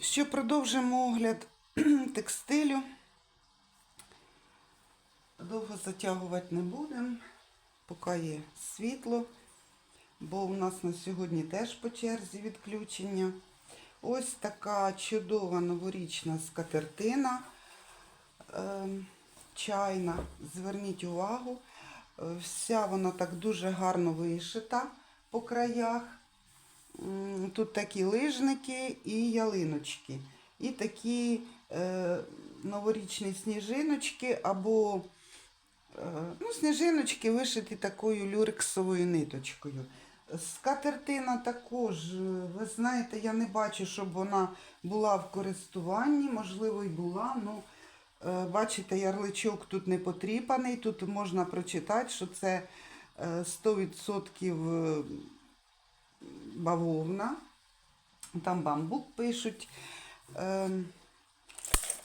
Що продовжимо огляд текстилю. Довго затягувати не будемо, поки є світло, бо у нас на сьогодні теж по черзі відключення. Ось така чудова новорічна скатертина е, чайна. Зверніть увагу, е, вся вона так дуже гарно вишита по краях. Тут такі лижники і ялиночки. І такі е, новорічні сніжиночки або е, ну, сніжиночки вишиті такою люрексовою ниточкою. Скатертина також, е, ви знаєте, я не бачу, щоб вона була в користуванні, можливо, і була. Ну, е, бачите, ярличок тут не потріпаний, тут можна прочитати, що це е, 100% е, бавовна. Там бамбук пишуть. Ем,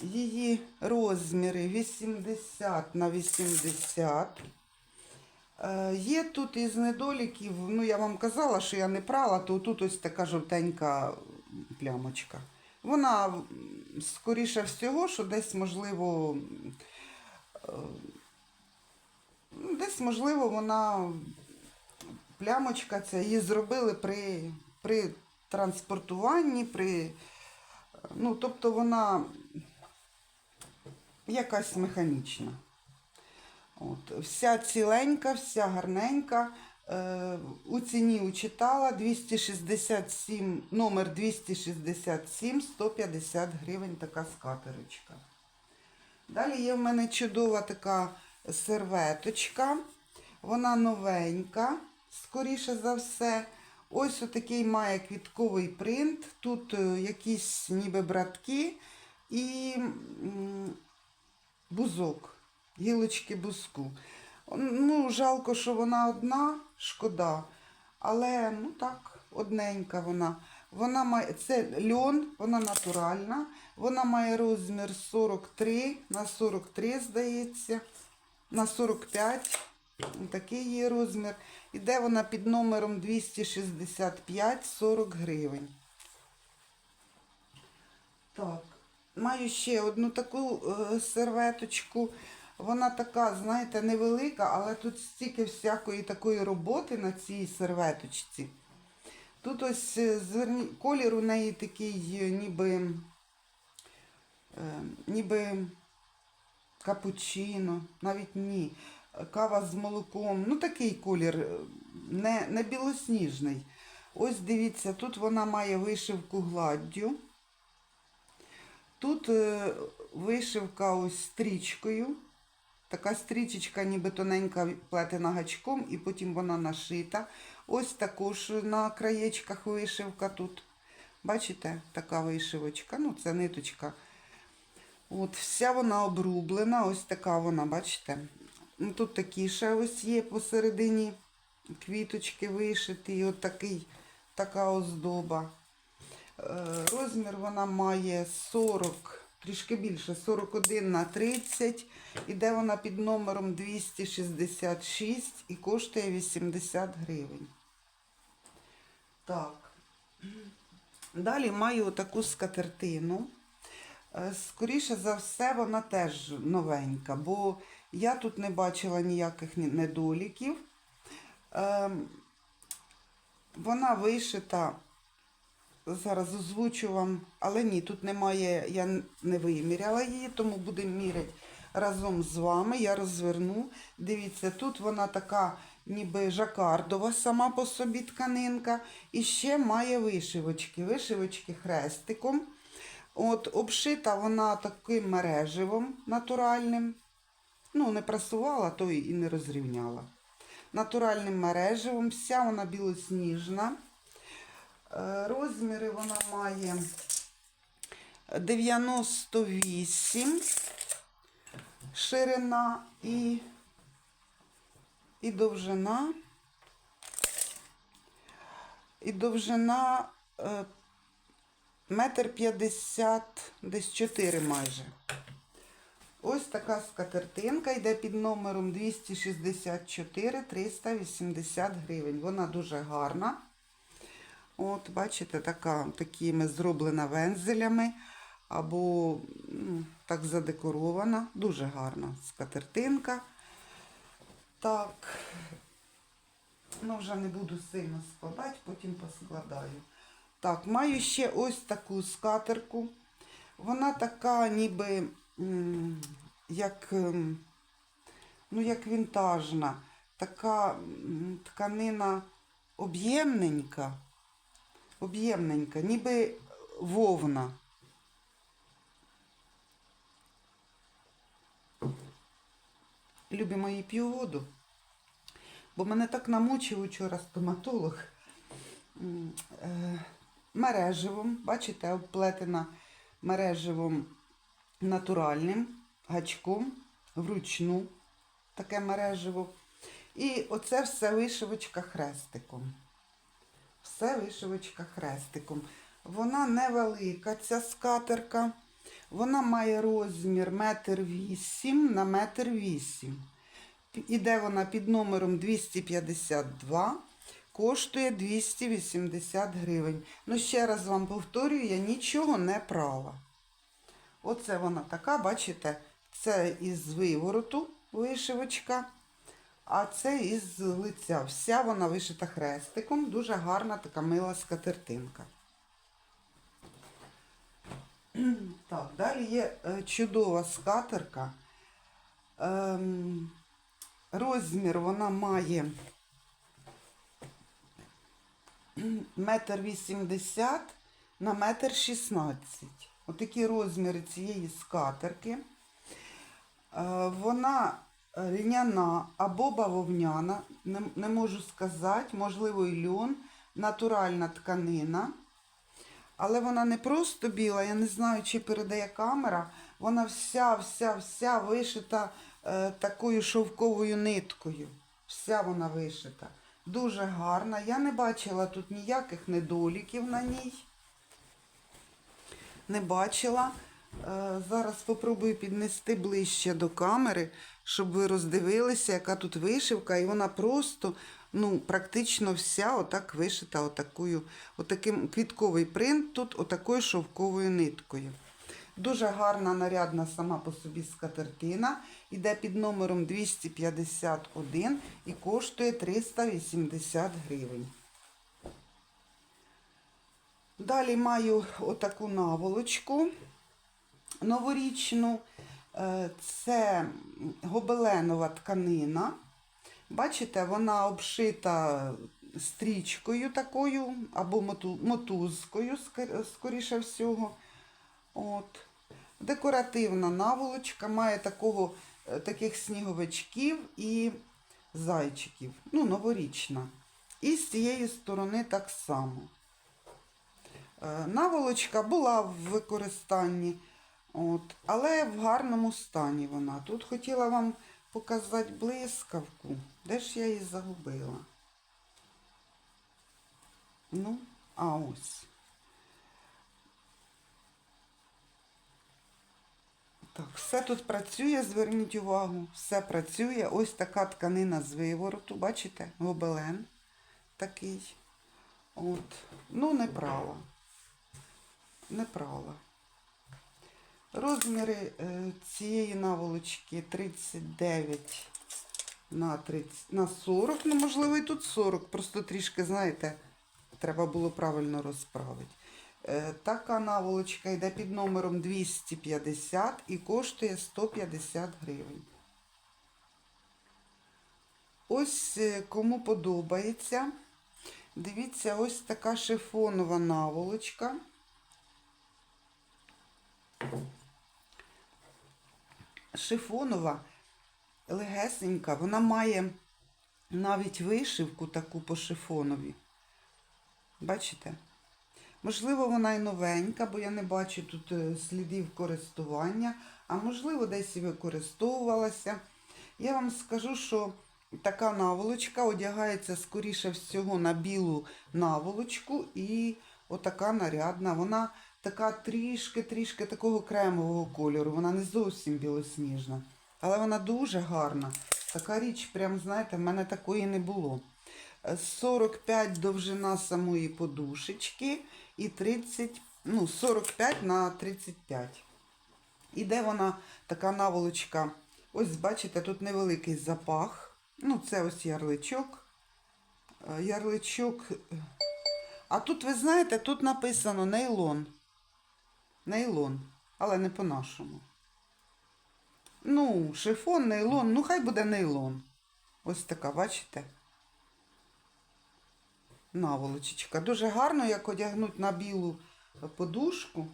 Її розміри 80 на 80. Е, Є тут із недоліків, ну я вам казала, що я не прала, то тут ось така жовтенька плямочка. Вона, скоріше всього, що десь можливо, е, ну, десь можливо вона плямочка ця її зробили при, при транспортуванні, при, ну, тобто вона якась механічна. От, вся ціленька, вся гарненька. Е, у ціні учитала 267, номер 267, 150 гривень така скатерочка. Далі є в мене чудова така серветочка. Вона новенька, скоріше за все. Ось отакий має квітковий принт. Тут е, якісь ніби братки і бузок, гілочки бузку. Ну, жалко, що вона одна, шкода. Але ну так, одненька вона. Вона має це льон, вона натуральна. Вона має розмір 43 на 43, здається, на 45. Такий є розмір. Іде вона під номером 265 40 гривень. Так, маю ще одну таку е, серветочку. Вона така, знаєте, невелика, але тут стільки всякої такої роботи на цій серветочці. Тут ось е, колір у неї такий, е, ніби, ніби капучино, навіть ні. Кава з молоком. Ну, такий колір, е, не, не білосніжний. Ось дивіться, тут вона має вишивку гладдю. Тут е, вишивка ось стрічкою. Така стрічечка, ніби тоненька плетена гачком, і потім вона нашита. Ось також на краєчках вишивка тут. Бачите, така вишивочка. Ну, це ниточка. От, вся вона обрублена, ось така вона, бачите. Ну, Тут такі ще ось є посередині квіточки вишиті, от такий, така оздоба. Е, Розмір вона має 40, трішки більше, 41 на 30. Іде вона під номером 266 і коштує 80 гривень. Так. Далі маю таку скатертину. Е, Скоріше за все, вона теж новенька, бо я тут не бачила ніяких недоліків. Ем, Вона вишита, зараз озвучу вам, але ні, тут немає, я не виміряла її, тому будемо міряти разом з вами. Я розверну. Дивіться, тут вона така ніби жакардова сама по собі тканинка. І ще має вишивочки. Вишивочки хрестиком. От, обшита вона таким мереживом натуральним. Ну, не прасувала, то і не розрівняла. Натуральним мереживом, вся вона білосніжна. Е, Розміри вона має 98 ширина і, і довжина. І довжина е, метр п'ятдесят, десь 4 майже. Ось така скатертинка йде під номером 264 380 гривень. Вона дуже гарна. От, бачите, така, такими зроблена вензелями або м, так задекорована. Дуже гарна скатертинка. Так, ну вже не буду сильно складати, потім поскладаю. Так, маю ще ось таку скатерку. Вона така, ніби як, ем, ну, як вінтажна, така тканина об'ємненька, об'ємненька, ніби вовна. Любі мої п'ю воду, бо мене так намучив учора стоматолог е, мереживом, бачите, обплетена мереживом натуральним гачком вручну таке мереживо. І оце все вишивочка хрестиком. Все вишивочка хрестиком. Вона невелика, ця скатерка. Вона має розмір метр вісім на метр вісім. Іде вона під номером 252, коштує 280 гривень. Ну, ще раз вам повторюю, я нічого не прала. Оце вона така, бачите, це із вивороту вишивочка, а це із лиця. Вся вона вишита хрестиком, дуже гарна така мила скатертинка. Так, далі є е, чудова скатерка. Ем, розмір вона має метр вісімдесят на метр шістнадцять. Отакі розміри цієї скатерки. Е, Вона льняна або бавовняна, не, можу сказати, можливо, і льон, натуральна тканина. Але вона не просто біла, я не знаю, чи передає камера. Вона вся, вся, вся вишита е, такою шовковою ниткою. Вся вона вишита. Дуже гарна. Я не бачила тут ніяких недоліків на ній. Не бачила. Е, зараз спробую піднести ближче до камери, щоб ви роздивилися, яка тут вишивка. І вона просто, ну, практично вся отак вишита отакою, отаким квітковий принт тут отакою шовковою ниткою. Дуже гарна нарядна сама по собі скатертина. Іде під номером 251 і коштує 380 гривень. Далі маю отаку наволочку новорічну. Е, Це гобеленова тканина. Бачите, вона обшита стрічкою такою або мотузкою, скоріше всього. От. Декоративна наволочка, має такого, е, таких сніговичків і зайчиків. Ну, новорічна. І з цієї сторони так само. Е, Наволочка була в використанні, от, але в гарному стані вона. Тут хотіла вам показати блискавку. Де ж я її загубила? Ну, а ось. Так, все тут працює, зверніть увагу, все працює. Ось така тканина з вивороту, бачите, гобелен такий. От. Ну, не прала. Не прала. Розміри е, цієї наволочки 39 на 30, на 40, ну, можливо, і тут 40, просто трішки, знаєте, треба було правильно розправити. Е, Така наволочка йде під номером 250 і коштує 150 гривень. Ось е, кому подобається. Дивіться, ось така шифонова наволочка. Шифонова, легесенька, вона має навіть вишивку таку по шифонові. Бачите? Можливо, вона і новенька, бо я не бачу тут е, слідів користування, а можливо, десь і використовувалася. Я вам скажу, що така наволочка одягається скоріше всього на білу наволочку і отака нарядна. Вона така трішки-трішки такого кремового кольору. Вона не зовсім білосніжна. Але вона дуже гарна. Така річ, прям, знаєте, в мене такої не було. Е, 45 довжина самої подушечки і 30, ну, 45 на 35. Іде вона така наволочка. Ось бачите, тут невеликий запах. Ну, це ось ярличок. Е, Ярличок. А тут, ви знаєте, тут написано нейлон. Нейлон, але не по-нашому. Ну, шифон, нейлон, ну хай буде нейлон. Ось така, бачите? Наволочечка. Дуже гарно, як одягнуть на білу подушку.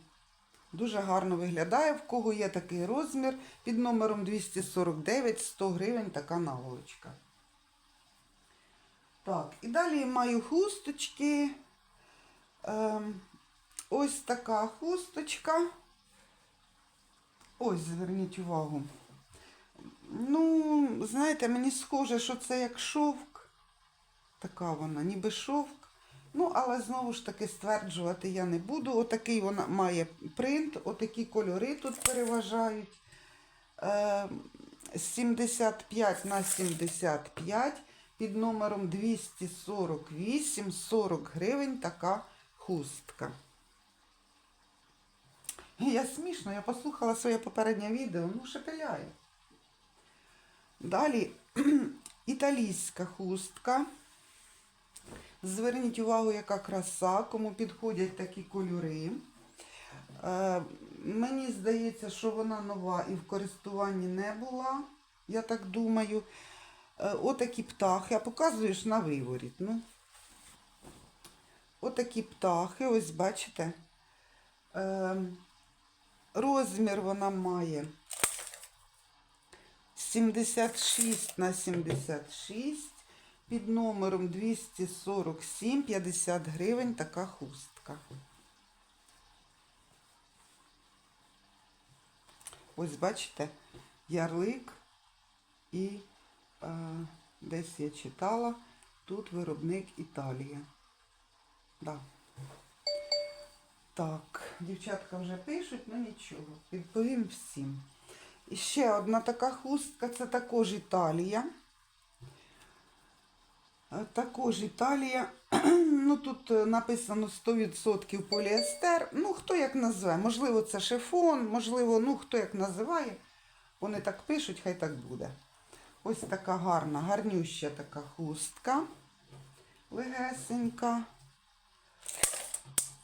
Дуже гарно виглядає. В кого є такий розмір під номером 249, 100 гривень така наволочка. Так, і далі маю хусточки. Ем, ось така хусточка. Ось, зверніть увагу. Ну, знаєте, мені схоже, що це як шовк. Така вона, ніби шовк. Ну, але знову ж таки стверджувати я не буду. Отакий вона має принт, отакі кольори тут переважають. Е, 75 на 75 під номером 248, 40 гривень така хустка. Я смішно, я послухала своє попереднє відео, ну шепеляю. Далі італійська хустка. Зверніть увагу, яка краса, кому підходять такі кольори. Е, мені здається, що вона нова і в користуванні не була, я так думаю. Е, отакі птахи, а показуєш на виворіт. Ну. Отакі птахи, ось бачите. Е, розмір вона має 76 на 76 під номером 247 50 гривень така хустка. Ось бачите, ярлик і е, десь я читала, тут виробник Італія. Да. Так, дівчатка вже пишуть, ну нічого, відповім всім. І ще одна така хустка, це також Італія. Е, Також Італія. Ну тут е, написано 100% поліестер. Ну, хто як назве. Можливо, це шифон, можливо, ну хто як називає. Вони так пишуть, хай так буде. Ось така гарна, гарнюща така хустка. Легесенька.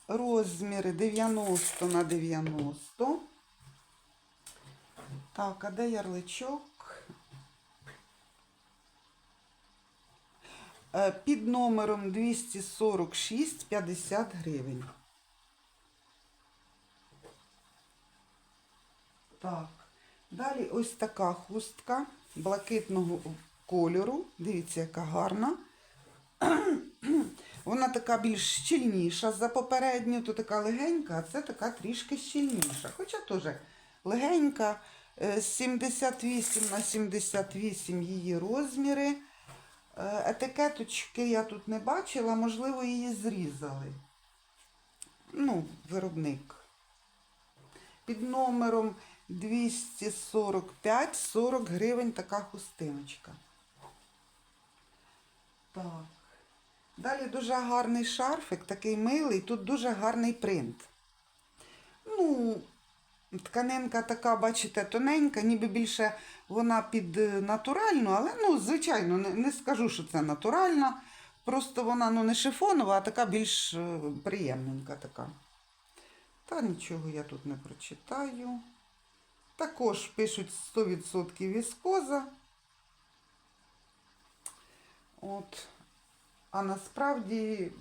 Розміри 90 на 90. Так, а де ярличок? Е, Під номером 246 50 гривень. Так. Далі ось така хустка блакитного кольору. Дивіться, яка гарна. Вона така більш щільніша за попередню, то така легенька, а це така трішки щільніша. Хоча теж легенька. Е, 78 на 78 її розміри. Е, Етикеточки я тут не бачила, можливо, її зрізали. Ну, виробник. Під номером 245 40 гривень така хустиночка. Так. Далі дуже гарний шарфик, такий милий, тут дуже гарний принт. Тканинка така, бачите, тоненька, ніби більше вона під е, натуральну, але, ну, звичайно, не, не скажу, що це натуральна. Просто вона ну, не шифонова, а така більш е, приємненька така. Та нічого я тут не прочитаю. Також пишуть 100% віскоза. От. А насправді,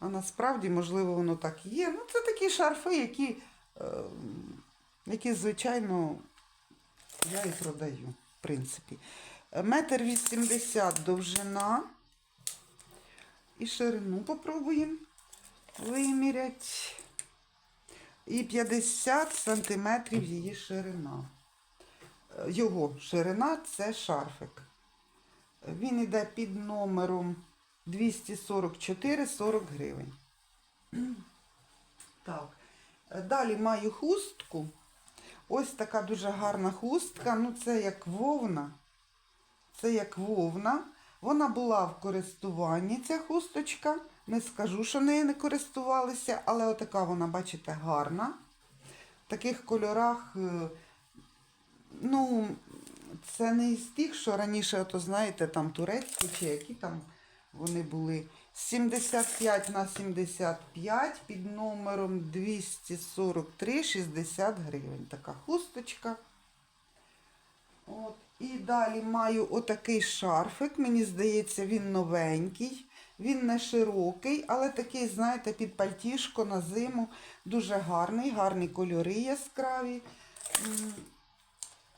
а насправді, можливо, воно так і є. Ну, це такі шарфи, які, е, які звичайно, я і продаю, в принципі. Метр вісімдесят довжина. І ширину попробуємо виміряти. І 50 сантиметрів її ширина. Е, Його ширина це шарфик. Він йде під номером 244 40 гривень. Так. Далі маю хустку. Ось така дуже гарна хустка. Ну, це як вовна. Це як вовна. Вона була в користуванні, ця хусточка. Не скажу, що нею не користувалися, але отака вона, бачите, гарна. В таких кольорах, е, ну, це не із тих, що раніше, ото, знаєте, там турецькі чи які там вони були. 75 на 75 під номером 243 60 гривень. Така хусточка. От. І далі маю отакий шарфик. Мені здається, він новенький. Він не широкий, але такий, знаєте, під пальтішко на зиму. Дуже гарний, гарні кольори яскраві.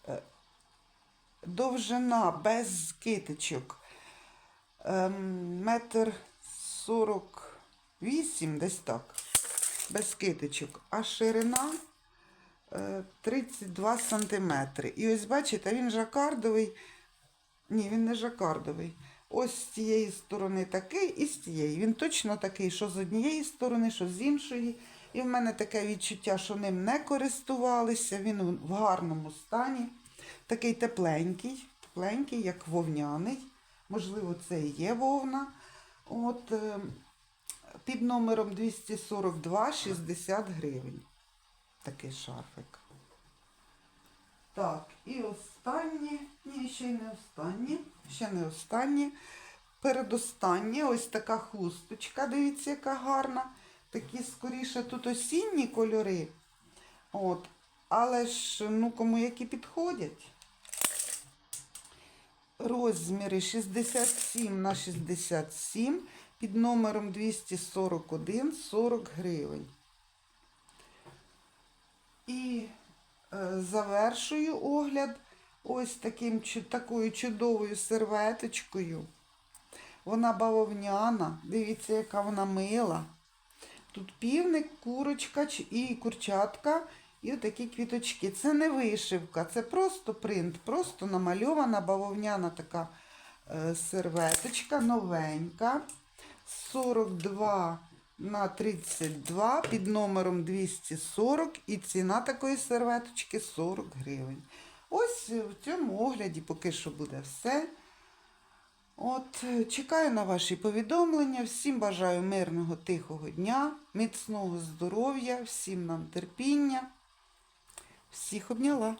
Е, Довжина без китичок. Ем, Метр сорок вісім, десь так. Без китичок. А ширина е, 32 сантиметри. І ось бачите, він жакардовий. Ні, він не жакардовий. Ось з цієї сторони такий і з цієї. Він точно такий, що з однієї сторони, що з іншої. І в мене таке відчуття, що ним не користувалися. Він в гарному стані. Такий тепленький, тепленький, як вовняний. Можливо, це і є вовна. От, е, під номером 242 60 гривень. Такий шарфик. Так, і останнє, ні, ще й не останнє, ще не останнє. Передостаннє ось така хусточка, дивіться, яка гарна. Такі скоріше тут осінні кольори. От. Але ж, ну, кому які підходять. Розміри 67 на 67 під номером 241 40 гривень. І е, завершую огляд ось таким, такою чудовою серветочкою. Вона бавовняна. Дивіться, яка вона мила. Тут півник, курочка і курчатка, і отакі квіточки. Це не вишивка, це просто принт, просто намальована бавовняна така е, серветочка, новенька. 42 на 32 під номером 240 і ціна такої серветочки 40 гривень. Ось в цьому огляді поки що буде все. От, чекаю на ваші повідомлення. Всім бажаю мирного, тихого дня, міцного здоров'я, всім нам терпіння. Всіх обняла.